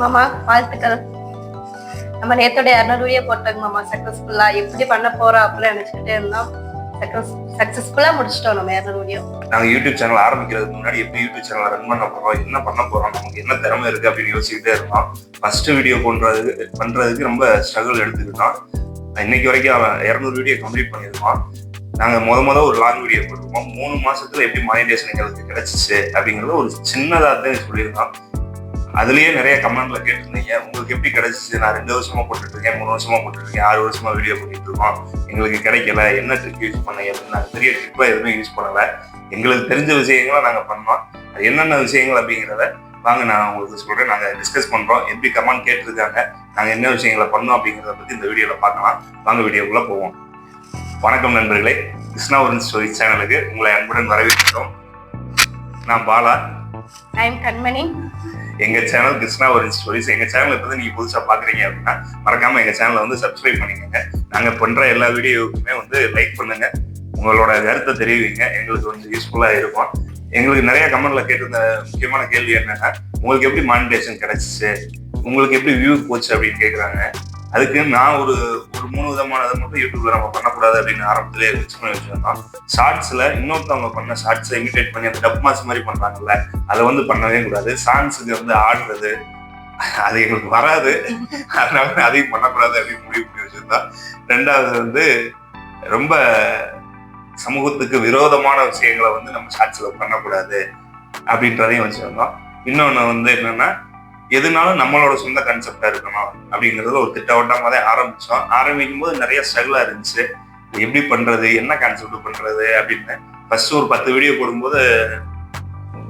மாமா வாழ்த்துக்கள். நம்ம நேத்தோட இரநூறு வீடியோ மாமா சக்சஸ்ஃபுல்லா எப்படி பண்ண போறோம் அப்படின்னு நினைச்சுக்கிட்டே இருந்தோம். சக்சஸ் சக்சஸ்ஃபுல்லா முடிச்சிட்டோம் நம்ம இரநூறு வீடியோ நாங்க யூடியூப் சேனல் ஆரம்பிக்கிறதுக்கு முன்னாடி எப்படி யூடியூப் சேனல் ரன் பண்ண போறோம் என்ன பண்ண போறோம் நமக்கு என்ன திறமை இருக்கு அப்படின்னு யோசிச்சுக்கிட்டே இருந்தோம். ஃபர்ஸ்ட் வீடியோ பண்றது பண்றதுக்கு ரொம்ப ஸ்ட்ரகிள் எடுத்துக்கிட்டோம். இன்னைக்கு வரைக்கும் அவன் இரநூறு வீடியோ கம்ப்ளீட் பண்ணியிருக்கோம் நாங்க முத முத ஒரு லாங் வீடியோ போட்டிருக்கோம். மூணு மாசத்துல எப்படி மானிட்டேஷன் எங்களுக்கு கிடைச்சிச்சு அப்படிங்கறது ஒரு சின்னதா தான் சொல்லியிருந்தோம். அதுலயே நிறைய கமெண்ட்ல கேட்டிருந்தீங்க. உங்களுக்கு எப்படி கிடைச்சிச்சு? நான் ரெண்டு வருஷமா போட்டுட்டு இருக்கேன் மூணு வருஷமா போட்டுட்டு இருக்கேன் ஆறு வருஷமா வீடியோ பண்ணிட்டு இருக்கோம். எங்களுக்கு கிடைக்கல. என்ன ட்ரிக் யூஸ் பண்ணீங்க அப்படின்னு நாங்க பெரிய ட்ரிப்பா எதுவுமே யூஸ் பண்ணல. எங்களுக்கு தெரிஞ்ச விஷயங்களை நாங்க பண்ணோம். அது என்னென்ன விஷயங்கள் அப்படிங்கிறத வாங்க நான் உங்களுக்கு சொல்றேன். நாங்க டிஸ்கஸ் பண்றோம். எப்படி கமெண்ட் கேட்டிருக்காங்க நாங்க என்ன விஷயங்களை பண்ணோம் அப்படிங்கிறத பத்தி இந்த வீடியோல பார்க்கலாம். வாங்க வீடியோக்குள்ள போவோம். வணக்கம் நண்பர்களே. கிருஷ்ணாவரன் ஸ்டோரி சேனலுக்கு உங்களை அன்புடன் வரவேற்கிறோம். நான் பாலா. கண்மணி. எங்க சேனல் கிருஷ்ணா ஒரு ஸ்டோரிஸ் எங்க சேனல் இப்போ நீங்க புதுசா பாக்குறீங்க அப்படின்னா மறக்காம எங்க சேனலை வந்து சப்ஸ்கிரைப் பண்ணிக்கோங்க. நாங்க பண்ற எல்லா வீடியோவுக்குமே வந்து லைக் பண்ணுங்க. உங்களோட கருத்தை தெரிவிங்க. எங்களுக்கு கொஞ்சம் யூஸ்ஃபுல்லா இருக்கும். எங்களுக்கு நிறைய கமெண்ட்ல கேட்டிருந்த முக்கியமான கேள்வி என்னன்னா உங்களுக்கு எப்படி மானிட்டேஷன் கிடைச்சிச்சு? உங்களுக்கு எப்படி வியூ போச்சு அப்படின்னு கேக்குறாங்க. அதுக்கு நான் ஒரு ஒரு மூணு விதமானதை மட்டும் யூடியூப்ல நம்ம பண்ணக்கூடாது அப்படின்னு ஆரம்பத்திலே ஃபிக்ஸ் பண்ணி வச்சிருந்தோம் ஷார்ட்ஸ்ல இன்னொருத்தவங்க பண்ண ஷார்ட்ஸை இமிடேட் பண்ணி அந்த டப் மாஸ் மாதிரி பண்றாங்கல்ல அதை வந்து பண்ணவே கூடாது. சாங்ஸுக்கு வந்து ஆடுறது அது எங்களுக்கு வராது. அதனால அதையும் பண்ணக்கூடாது அப்படின்னு முடிவு பண்ணி வச்சிருந்தோம். ரெண்டாவது வந்து ரொம்ப சமூகத்துக்கு விரோதமான விஷயங்களை வந்து நம்ம ஷார்ட்ஸ்ல பண்ணக்கூடாது அப்படின்றதையும் வச்சிருந்தோம். இன்னொன்று வந்து என்னன்னா எதுனாலும் நம்மளோட சொந்த கான்செப்டா இருக்கணும் அப்படிங்கறது ஒரு திட்டவட்டமா தான் ஆரம்பிச்சோம். ஆரம்பிக்கும் போது நிறைய ஸ்ட்ரகிளா இருந்துச்சு. எப்படி பண்றது? என்ன கான்செப்ட் பண்றது? அப்படின்னு ஃபர்ஸ்ட் ஒரு பத்து வீடியோ போடும்போது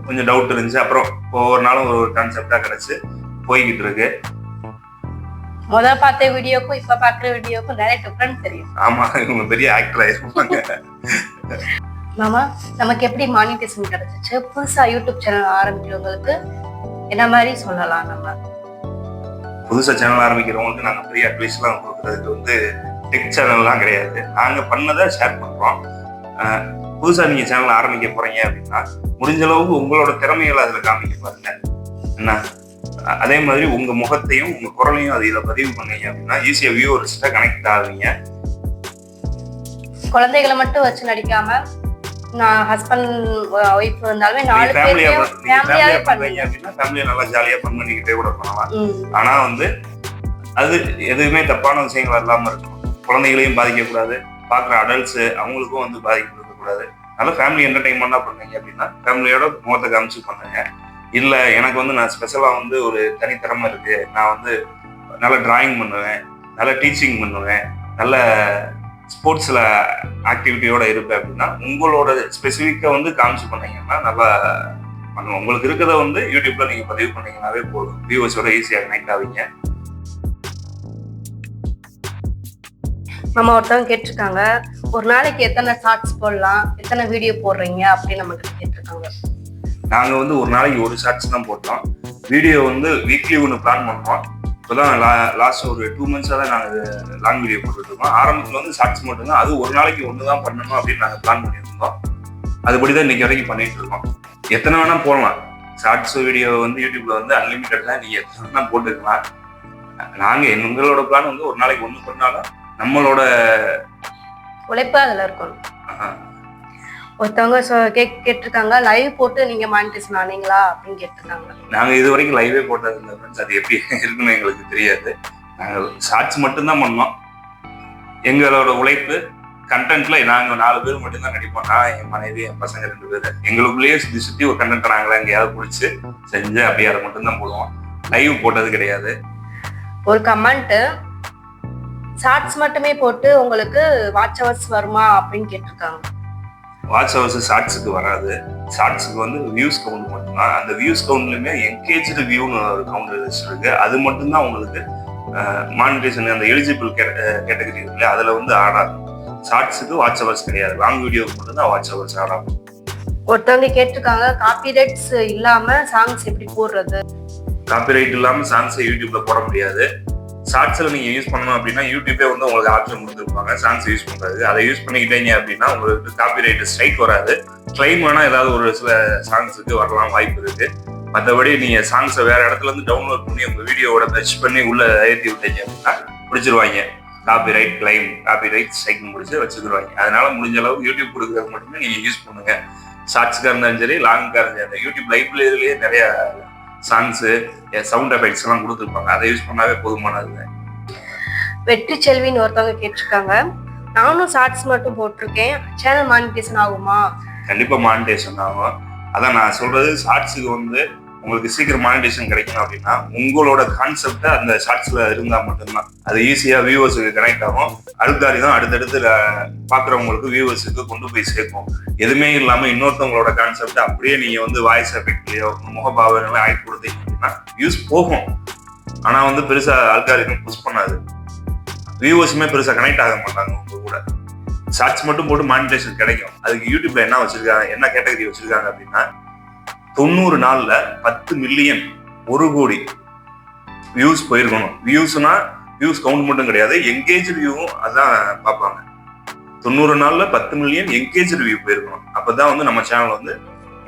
கொஞ்சம் டவுட் இருந்துச்சு. அப்புறம் ஒவ்வொரு நாளும் ஒரு ஒரு கான்செப்டா கிடைச்சு போய்கிட்டு இருக்கு. முதல்ல பார்த்த வீடியோக்கும் இப்ப பாக்குற வீடியோக்கும் நிறைய டிஃபரன்ஸ் தெரியும். ஆமா இவங்க பெரிய ஆக்டர் ஆயிருப்பாங்க மாமா நமக்கு எப்படி மானிட்டேஷன் கிடைச்சிச்சு? புதுசா யூடியூப் சேனல் ஆரம்பிக்கிறவங்களுக்கு என்ன மாதிரி சொல்லலாம் நம்ம? புதுசா சேனல் ஆரம்பிக்கிறவங்களுக்கு நாங்க பெரிய அட்வைஸ் எல்லாம் கொடுக்கறதுக்கு வந்து டெக் சேனல்லாம் கிடையாது. நாங்க பண்ணதை ஷேர் பண்றோம். அஹ் புதுசா நீங்க சேனல் ஆரம்பிக்க போறீங்க அப்படின்னா முடிஞ்ச அளவுக்கு உங்களோட திறமைகளை அதுல காமிக்க பாருங்க. என்ன? அதே மாதிரி உங்க முகத்தையும் உங்க குரலையும் அதுல பதிவு பண்ணீங்க அப்படின்னா ஈஸியா வியூவர்ஸ்ட கனெக்ட் ஆகுவீங்க. குழந்தைகளை மட்டும் வச்சு நடிக்காம நான் ஹஸ்பண்ட் ஒய்ஃப் இருந்தாலுமே நாலு பேரையும் ஃபேமிலியாவே பண்ணுங்க அப்படின்னா ஃபேமிலியா நல்லா ஜாலியா ஃபன் பண்ணிக்கிட்டே கூட பண்ணலாம். ஆனா வந்து அது எதுவுமே தப்பான விஷயங்கள் இல்லாம இருக்கணும் குழந்தைகளையும் பாதிக்கக்கூடாது. பாக்குற அடல்ட்ஸ் அவங்களுக்கும் வந்து பாதிக்கக்கூடாது நல்ல ஃபேமிலி என்டர்டைன்மெண்டா பண்ணீங்க அப்படின்னா ஃபேமிலியோட முகத்தை காமிச்சு பண்ணுங்க. இல்ல எனக்கு வந்து நான் ஸ்பெஷலா வந்து ஒரு தனித்திறமை இருக்கு. நான் வந்து நல்ல டிராயிங் பண்ணுவேன். நல்ல டீச்சிங் பண்ணுவேன். நல்ல ஸ்போர்ட்ஸ்ல ஆக்டிவிட்டியோட இருப்பேன் அப்படின்னா உங்களோட ஸ்பெசிஃபிக்கா வந்து காமிச்சு பண்ணீங்கன்னா நல்லா பண்ணுவோம். உங்களுக்கு இருக்கிறத வந்து யூடியூப்ல நீங்க பதிவு பண்ணீங்கன்னாவே போதும். வியூவர்ஸோட ஈஸியா கனெக்ட் ஆவீங்க. நம்ம ஒருத்தவங்க கேட்டிருக்காங்க ஒரு நாளைக்கு எத்தனை ஷார்ட்ஸ் போடலாம்? எத்தனை வீடியோ போடுறீங்க? அப்படின்னு நம்ம கிட்ட கேட்டிருக்காங்க. நாங்க வந்து ஒரு நாளைக்கு ஒரு ஷார்ட்ஸ் தான் போட்டோம். வீடியோ வந்து வீக்லி ஒன்று பிளான் பண்ணோம் இப்போதான் லாஸ்ட் ஒரு டூ மந்த்ஸாக தான் நாங்கள் லாங் வீடியோ போட்டுட்டு இருக்கோம். ஆரம்பத்தில் வந்து ஷார்ட்ஸ் மட்டும்தான். அது ஒரு நாளைக்கு ஒன்று தான் பண்ணணும் அப்படின்னு நாங்கள் பிளான் பண்ணியிருந்தோம். அதுபடி தான் இன்னைக்கு வரைக்கும் பண்ணிட்டு இருக்கோம். எத்தனை வேணா போடலாம். ஷார்ட்ஸ் வீடியோ வந்து யூடியூப்ல வந்து அன்லிமிட்டட் தான் நீங்க எத்தனை வேணா போட்டுக்கலாம். நாங்க எங்களோட பிளான் வந்து ஒரு நாளைக்கு ஒன்று பண்ணாலும் நம்மளோட உழைப்பு அதுல இருக்கணும். ஒருத்தவங்க கேட்டிருக்காங்க லைவ் போட்டு நீங்க மானிட்டேஷன் ஆனீங்களா அப்படின்னு கேட்டிருக்காங்க. நாங்க இது வரைக்கும் லைவே போட்டது இல்லை ஃப்ரெண்ட்ஸ் அது எப்படி இருக்குன்னு எங்களுக்கு தெரியாது. நாங்க ஷார்ட்ஸ் மட்டும்தான் பண்ணோம். எங்களோட உழைப்பு கண்டென்ட்ல நாங்க நாலு பேர் மட்டும்தான் நடிப்போம். நான் என் மனைவி என் பசங்க ரெண்டு பேர். எங்களுக்குள்ளேயே சுத்தி சுத்தி ஒரு கண்டென்ட் நாங்களே எங்கேயாவது பிடிச்சி செஞ்சு அப்படியே அதை மட்டும்தான் போடுவோம். லைவ் போட்டது கிடையாது. ஒரு கமெண்ட் ஷார்ட்ஸ் மட்டுமே போட்டு உங்களுக்கு வாட்ச் ஹவர்ஸ் வருமா? அப்படின்னு கேட்டிருக்காங்க. வாட்ச் ஹவர்ஸ் ஷார்ட்ஸுக்கு வராது. ஷார்ட்ஸுக்கு வந்து வியூஸ் கவுண்ட் மட்டும்தான். அந்த வியூஸ் கவுண்ட்லயுமே என்கேஜ்டு வியூன்னு ஒரு கவுண்ட் இருக்கு. அது மட்டும்தான் உங்களுக்கு மானிட்டேஷன் அந்த எலிஜிபிள் கேட்டகரி இருக்குல்ல அதுல வந்து ஆடாகும் ஷார்ட்ஸுக்கு வாட்ச் ஹவர்ஸ் கிடையாது. லாங் வீடியோக்கு மட்டும்தான் வாட்ச் ஹவர்ஸ் ஆடாகும் ஒருத்தவங்க கேட்டிருக்காங்க காப்பிரைட்ஸ் இல்லாம சாங்ஸ் எப்படி போடுறது? காப்பிரைட் இல்லாம சாங்ஸை யூடியூப்ல போட முடியாது. ஷார்ட்ஸில் நீங்கள் யூஸ் பண்ணணும் அப்படின்னா யூடியூபே வந்து உங்களுக்கு ஆப்ஷன் கொடுத்துருப்பாங்க. சாங்ஸ் யூஸ் பண்ணுறது அதை யூஸ் பண்ணிக்கிட்டீங்க அப்படின்னா உங்களுக்கு காப்பிரைட் ஸ்ட்ரைக் வராது. கிளைம் வேணால் ஏதாவது ஒரு சில சாங்ஸுக்கு வரலாம் வாய்ப்பு இருக்கு. மற்றபடி நீங்கள் சாங்ஸை வேற இடத்துல இருந்து டவுன்லோட் பண்ணி உங்கள் வீடியோவோட டச் பண்ணி உள்ளே ஏற்றி விட்டீங்க அப்படின்னா பிடிச்சிருவாங்க. Copyright claim copyright strike முடிச்சு வச்சுக்கிடுவாங்க அதனால முடிஞ்ச அளவுக்கு யூடியூப் கொடுக்குறது மட்டுமே நீங்கள் யூஸ் பண்ணுங்க. ஷார்ட்ஸ்க்காக இருந்தாலும் சரி லாங்காக இருந்தாலும் சரி யூடியூப் லைப்ரரியிலேயே நிறையா சாங்ஸு சவுண்ட் எஃபெக்ட்ஸ் எல்லாம் கொடுத்துருப்பாங்க. அதை யூஸ் பண்ணாவே போதுமானது வெற்றி செல்வின்னு ஒருத்தவங்க கேட்டிருக்காங்க. நானும் ஷார்ட்ஸ் மட்டும் போட்டிருக்கேன். சேனல் மானிட்டேஷன் ஆகுமா? கண்டிப்பா மானிட்டேஷன் ஆகும். அதான் நான் சொல்றது ஷார்ட்ஸுக்கு வந்து உங்களுக்கு சீக்கிரம் மானிட்டேஷன் கிடைக்கணும் அப்படின்னா உங்களோட கான்செப்ட் அந்த ஷார்ட்ஸ்ல இருந்தா மட்டும்தான். அது ஈஸியா வியூவர்ஸுக்கு கனெக்ட் ஆகும். அழுத்தாரி தான் அடுத்தடுத்து பாக்குறவங்களுக்கு வியூவர்ஸுக்கு கொண்டு போய் சேர்க்கும். எதுவுமே இல்லாம இன்னொருத்தவங்களோட கான்செப்ட் அப்படியே நீங்க வந்து வாய்ஸ் எஃபெக்ட்லயோ முகபாவனையோ ஆகி கொடுத்தீங்க அப்படின்னா வியூஸ் போகும். ஆனா வந்து பெருசா அல்காரிதம் புஷ் பண்ணாது. வியூவர்ஸுமே பெருசா கனெக்ட் ஆக மாட்டாங்க உங்க கூட. ஷார்ட்ஸ் மட்டும் போட்டு மானிட்டேஷன் கிடைக்கும். அதுக்கு யூடியூப்ல என்ன வச்சிருக்காங்க என்ன கேட்டகரி வச்சிருக்காங்க அப்படின்னா தொண்ணூறு நாள்ல பத்து மில்லியன் ஒரு கோடி வியூஸ் போயிருக்கணும். வியூஸ்னா வியூஸ் கவுண்ட் மட்டும் கிடையாது எங்கேஜ் வியூவும் அதான் பார்ப்பாங்க. தொண்ணூறு நாள்ல பத்து மில்லியன் எங்கேஜ் வியூ போயிருக்கணும். அப்பதான் வந்து நம்ம சேனல் வந்து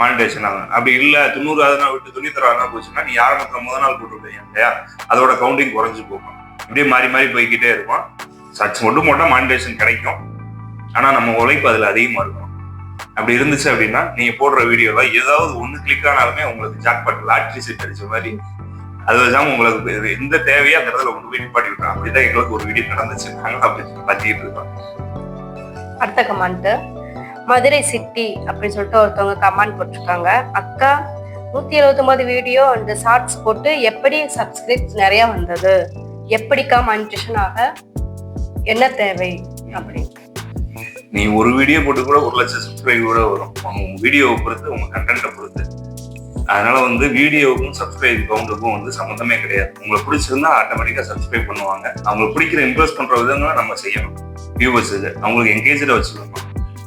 மானிட்டேஷன் ஆகும். அப்படி இல்லை தொண்ணூறு நாள் விட்டு தொண்ணூத்தராவது நாள் போச்சுன்னா நீ ஆரம்பத்தில் முதல் நாள் போட்டுருப்பீங்க இல்லையா? அதோட கவுண்டிங் குறைஞ்சு போகும். இப்படியே மாறி மாறி போய்கிட்டே இருக்கும். சர்ச் மட்டும் போட்டால் மானிட்டேஷன் கிடைக்கும். ஆனால் நம்ம உழைப்பு அதில் அதிகமாக இருக்கும். அப்படி இருந்துச்சு அப்படின்னா நீங்க போடுற வீடியோல ஏதாவது ஒண்ணு கிளிக் ஆனாலுமே உங்களுக்கு ஜாக்பாட் லாட்ரி சீட் அடிச்ச மாதிரி அது வச்சாம உங்களுக்கு எந்த தேவையோ அந்த இடத்துல கொண்டு போய் நிப்பாட்டி விட்டோம் அப்படிதான் எங்களுக்கு ஒரு வீடியோ நடந்துச்சு. நாங்களும் அப்படி பத்திட்டு இருக்கோம். அடுத்த கமெண்ட் மதுரை சிட்டி அப்படின்னு சொல்லிட்டு ஒருத்தவங்க கமெண்ட் போட்டிருக்காங்க. அக்கா நூத்தி எழுபத்தொன்பது வீடியோ அந்த ஷார்ட்ஸ் போட்டு எப்படி சப்ஸ்கிரைப்ஸ் நிறைய வந்தது? எப்படிக்கா மானிட்டேஷன் ஆக? என்ன தேவை? அப்படின்னு. நீ ஒரு வீடியோ போட்டு கூட ஒரு லட்சம் சப்ஸ்கிரைப் கூட வரும். உங்க வீடியோவை பொறுத்து உங்க கண்டென்ட்டை பொறுத்து. அதனால வந்து வீடியோவுக்கும் சப்ஸ்கிரைப் கவுண்டுக்கும் வந்து சம்மந்தமே கிடையாது. உங்களை பிடிச்சிருந்தா ஆட்டோமேட்டிக்கா சப்ஸ்கிரைப் பண்ணுவாங்க. அவங்களுக்கு பிடிக்கிற இம்ப்ரெஸ் பண்ற விதங்களை நம்ம செய்யணும். வியூவர்ஸுக்கு அவங்களுக்கு என்கேஜில் வச்சுக்கணும்.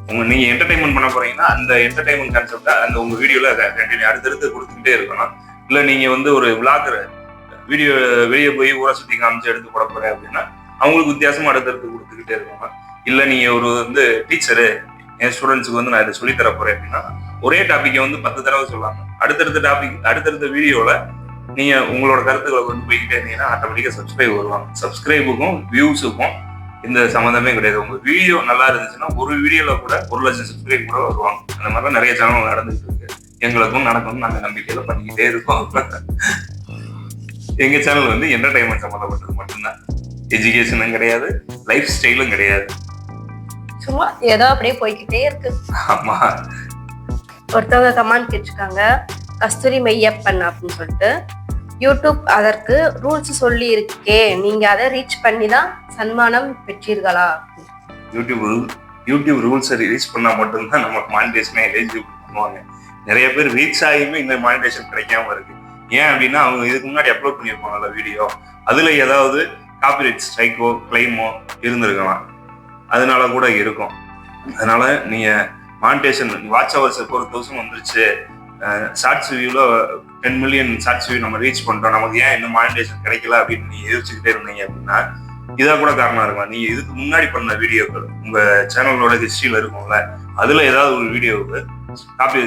உங்க நீங்க என்டர்டைன்மெண்ட் பண்ண போறீங்கன்னா அந்த என்டர்டைன்மெண்ட் கான்செப்டா அந்த உங்க வீடியோல கண்டினியூ அடுத்தடுத்து கொடுத்துக்கிட்டே இருக்கணும். இல்ல நீங்க வந்து ஒரு விளாகர் வீடியோ வெளியே போய் ஊரை சுத்தி காமிச்சு எடுத்து போட போறேன் அப்படின்னா அவங்களுக்கு வித்தியாசமா அடுத்தடுத்து கொடுத்துக்கிட்டே இருக்கணும். இல்லை நீ ஒரு வந்து டீச்சரு என் ஸ்டூடெண்ட்ஸுக்கு வந்து நான் இதை சொல்லி தர போறேன் அப்படின்னா ஒரே டாப்பிக்கை வந்து பத்து தடவை சொல்லாங்க அடுத்தடுத்த டாபிக் அடுத்தடுத்த வீடியோல நீங்க உங்களோட கருத்துக்களை கொண்டு போய்கிட்டே இருந்தீங்கன்னா ஆட்டோமேட்டிக்கா சப்ஸ்கிரைப் வருவாங்க. சப்ஸ்கிரைபுக்கும் வியூஸுக்கும் இந்த சம்மந்தமே கிடையாது. உங்க வீடியோ நல்லா இருந்துச்சுன்னா ஒரு வீடியோல கூட ஒரு லட்சம் சப்ஸ்கிரைப் கூட வருவாங்க. அந்த மாதிரிலாம் நிறைய சேனல் நடந்துட்டு இருக்கு. எங்களுக்கும் நடக்கும்னு நாங்க நம்பிக்கையில பண்ணிக்கிட்டே இருக்கோம். எங்க சேனல் வந்து என்டர்டைன்மெண்ட் சம்மந்தப்பட்டது மட்டும்தான். எஜுகேஷனும் கிடையாது லைஃப் ஸ்டைலும் கிடையாது. சும்மா ஏதோ அப்படியே போய்க்கிட்டே இருக்கு. ஆமா. ஒருத்தவங்க கமெண்ட் கேட்டிருக்காங்க கஸ்தூரி மெய்யப்பன் அப்படின்னு சொல்லிட்டு. யூடியூப் அதற்கு ரூல்ஸ் சொல்லி இருக்கே நீங்க அதை ரீச் பண்ணி தான் சன்மானம் பெற்றீர்களா? யூடியூப் யூடியூப் ரூல்ஸை ரீச் பண்ணா மட்டும்தான் நமக்கு மானிட்டேஷனே எலிஜிபிள் பண்ணுவாங்க நிறைய பேர் ரீச் ஆகியுமே இந்த மானிட்டேஷன் கிடைக்காம இருக்கு. ஏன் அப்படின்னா அவங்க இதுக்கு முன்னாடி அப்லோட் பண்ணியிருப்பாங்கல்ல வீடியோ அதுல ஏதாவது காப்பிரைட் ஸ்ட்ரைக்கோ கிளைமோ இருந்திருக்கலாம். அதனால கூட இருக்கும். அதனால நீங்க monetization watch hours four thousand வந்துருச்சு. ஷார்ட்ஸ் வியூவில் டென் மில்லியன் ஷார்ட்ஸ் வியூ நம்ம ரீச் பண்ணுறோம் நமக்கு ஏன் இன்னும் மானிட்டேஷன் கிடைக்கல அப்படின்னு நீங்கள் யோசிச்சுக்கிட்டே இருந்தீங்க அப்படின்னா இதாக கூட காரணம் இருக்கும். நீங்கள் இதுக்கு முன்னாடி பண்ண வீடியோக்கள் உங்கள் சேனலோட ஹிஸ்ட்ரியில் இருக்கும்ல அதுல ஏதாவது ஒரு வீடியோவுக்கு காப்பி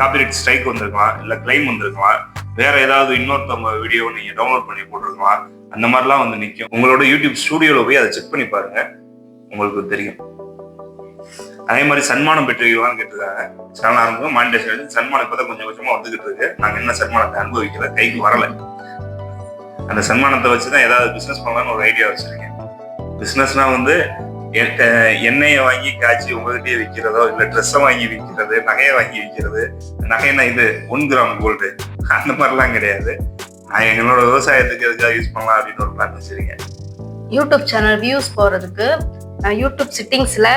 காப்பிரைட் ஸ்ட்ரைக் வந்திருக்கலாம் இல்ல கிளைம் வந்திருக்கலாம் வேற ஏதாவது இன்னொருத்தவங்க வீடியோ நீங்க டவுன்லோட் பண்ணி போட்டிருக்கலாம் அந்த மாதிரிலாம் வந்து நிற்கும் உங்களோட யூடியூப் ஸ்டூடியோவில் போய் அதை செக் பண்ணி பாருங்கள் உங்களுக்கு தெரியும். அதே மாதிரி சன்மானம் பெற்றீங்களான்னு கேட்டிருக்காங்க. சேனல் ஆரம்பிக்கும். மானிட்டேஷன் சன்மானம் இப்பதான் கொஞ்சம் கொஞ்சமா வந்துகிட்டு இருக்கு. நாங்க என்ன சன்மானத்தை அனுபவிக்கல? கைக்கு வரலை. அந்த சன்மானத்தை வச்சுதான் ஏதாவது பிசினஸ் பண்ணலாம்னு ஒரு ஐடியா வச்சிருக்கேன். பிசினஸ்னா வந்து எண்ணெயை வாங்கி காய்ச்சி உங்ககிட்டயே விற்கிறதோ இல்ல ட்ரெஸ்ஸை வாங்கி விற்கிறது நகையை வாங்கி விற்கிறது நகைன்னா இது? ஒன் கிராம் கோல்டு அந்த மாதிரிலாம் கிடையாது. நான் எங்களோட விவசாயத்துக்கு எதுக்காக யூஸ் பண்ணலாம் அப்படின்னு ஒரு பிளான் வச்சிருக்கேன். யூடியூப் சேனல் வியூஸ் போறதுக்கு யூடியூப் சிட்டிங்ஸ்ல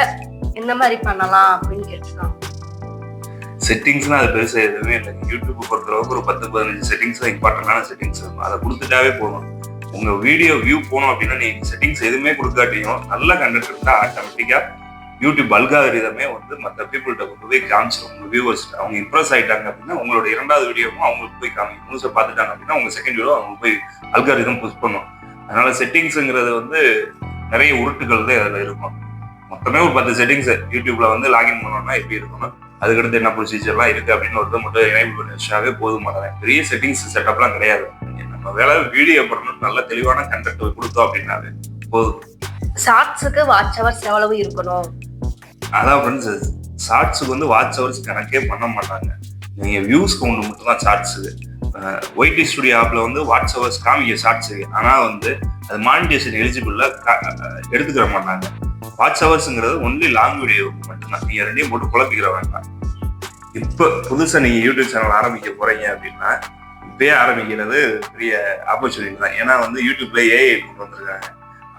என்ன மாதிரி பண்ணலாம் அப்படின்னு கேட்டிருக்காங்க செட்டிங்ஸ்னா அது பெருசாக எதுவுமே இல்லை. யூடியூப் பொறுத்தளவுக்கு ஒரு பத்து பதினஞ்சு செட்டிங்ஸ் தான் செட்டிங்ஸ் இருக்கும் அதை கொடுத்துட்டாவே போதும். உங்கள் வீடியோ வியூ போகணும் அப்படின்னா நீங்கள் செட்டிங்ஸ் எதுவுமே கொடுக்காட்டியும் நல்ல கண்டென்ட் இருந்தால் ஆட்டோமேட்டிக்காக யூடியூப் அல்காரிதமே வந்து மற்ற பீப்புள்கிட்ட கொண்டு போய் காமிச்சிடும் உங்கள் வியூவர்ஸ் அவங்க இம்ப்ரெஸ் ஆயிட்டாங்க அப்படின்னா உங்களோட இரண்டாவது வீடியோவும் அவங்களுக்கு போய் காமிக்கும். நியூஸை பார்த்துட்டாங்க அப்படின்னா உங்கள் செகண்ட் வீடியோ அவங்க போய் அல்காரிதம் புஷ் பண்ணும். அதனால செட்டிங்ஸுங்கிறது வந்து நிறைய உருட்டுகள் தான் அதில் இருக்கும். மொத்தமே ஒரு பத்து செட்டிங்ஸ் யூடியூப்ல வந்து லாகின் பண்ணோம்னா எப்படி இருக்கணும்? அதுக்கடுத்து என்ன ப்ரொசீஜர்லாம் இருக்கு அப்படின்னு ஒரு இதை மட்டும் எனேபிள் பண்ணி வச்சாவே போதுமானது பெரிய செட்டிங்ஸ் செட்டப்லாம் கிடையாது. நம்ம வேலை வீடியோ பண்ணணும். நல்ல தெளிவான கண்டென்ட் கொடுத்தோம் அப்படின்னாவே போதும். ஷார்ட்ஸுக்கு வாட்ச் ஹவர்ஸ் எவ்வளவு இருக்கணும்? அதான் ஃப்ரெண்ட்ஸ் ஷார்ட்ஸுக்கு வந்து வாட்ச் ஹவர்ஸ் கணக்கே பண்ண மாட்டாங்க. நீங்க வியூஸ் கவுண்ட் மட்டும் தான் ஷார்ட்ஸுக்கு ஒய்டி ஸ்டுடியோ ஆப்பில் வந்து வாட்ஸ்அவர்ஸ் காமிக்க ஷார்ட்ஸ் ஆனால் வந்து அது மானிட்டேஷன் எலிஜிபிளாக எடுத்துக்கிற மாட்டாங்க. வாட்ச் ஹவர்ஸ்ங்கிறது ஒன்லி லாங் வீடியோ மட்டும்தான். நீங்கள் ரெண்டையும் போட்டு குழப்பிக்கிற வேண்டாம். இப்போ புதுசாக நீங்கள் யூடியூப் சேனல் ஆரம்பிக்க போகிறீங்க அப்படின்னா இப்பயே ஆரம்பிக்கிறது பெரிய ஆப்பர்ச்சுனிட்டி தான். ஏன்னா வந்து யூடியூப்ல ஏஐ கொண்டு வந்திருக்காங்க.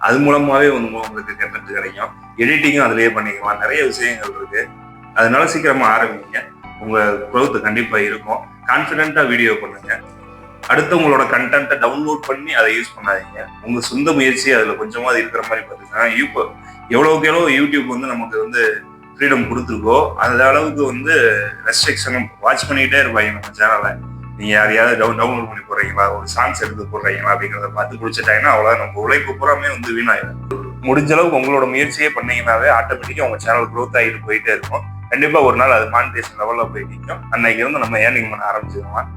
அது மூலமாகவே வந்து உங்களுக்கு கண்டென்ட் கிடைக்கும். எடிட்டிங்கும் அதுலேயே பண்ணிக்கலாம். நிறைய விஷயங்கள் இருக்குது அதனால சீக்கிரமாக ஆரம்பிங்க. உங்கள் குரோத்து கண்டிப்பாக இருக்கும். கான்ஃபிடென்ட்டா வீடியோ பண்ணுங்க. அடுத்தவங்களோட கண்டென்ட்டை டவுன்லோட் பண்ணி அதை யூஸ் பண்ணாதீங்க. உங்கள் சொந்த முயற்சி அதில் கொஞ்சமாக இருக்கிற மாதிரி பார்த்துக்கோங்க. யூ- எவ்வளோக்கு எவ்வளோ யூடியூப் வந்து நமக்கு வந்து ஃப்ரீடம் கொடுத்துருக்கோ அந்த அளவுக்கு வந்து ரெஸ்ட்ரிக்ஷனும் வாட்ச் பண்ணிக்கிட்டே இருப்பாங்க நம்ம சேனலை நீங்கள் யாரையாவது டவுன் டவுன்லோட் பண்ணி போடுறீங்களா? ஒரு சாங்ஸ் எடுத்து போடுறீங்களா? அப்படிங்கிறத பார்த்து குடிச்சிட்டாங்கன்னா அவ்வளோ நம்ம உழைப்பு பூராமே வந்து வீணாயிடும் முடிஞ்ச அளவுக்கு உங்களோட முயற்சியே பண்ணீங்கன்னாவே ஆட்டோமேட்டிக்காக உங்க சேனல் க்ரோத் ஆகிட்டு போயிட்டே இருக்கும். கண்டிப்பா ஒரு நாள் அது மானிட்டேஷன் லெவல்ல போய் நிற்கும் அன்னைக்கு இருந்து நம்ம ஏர்னிங் பண்ண ஆரம்பிச்சிருவோம்.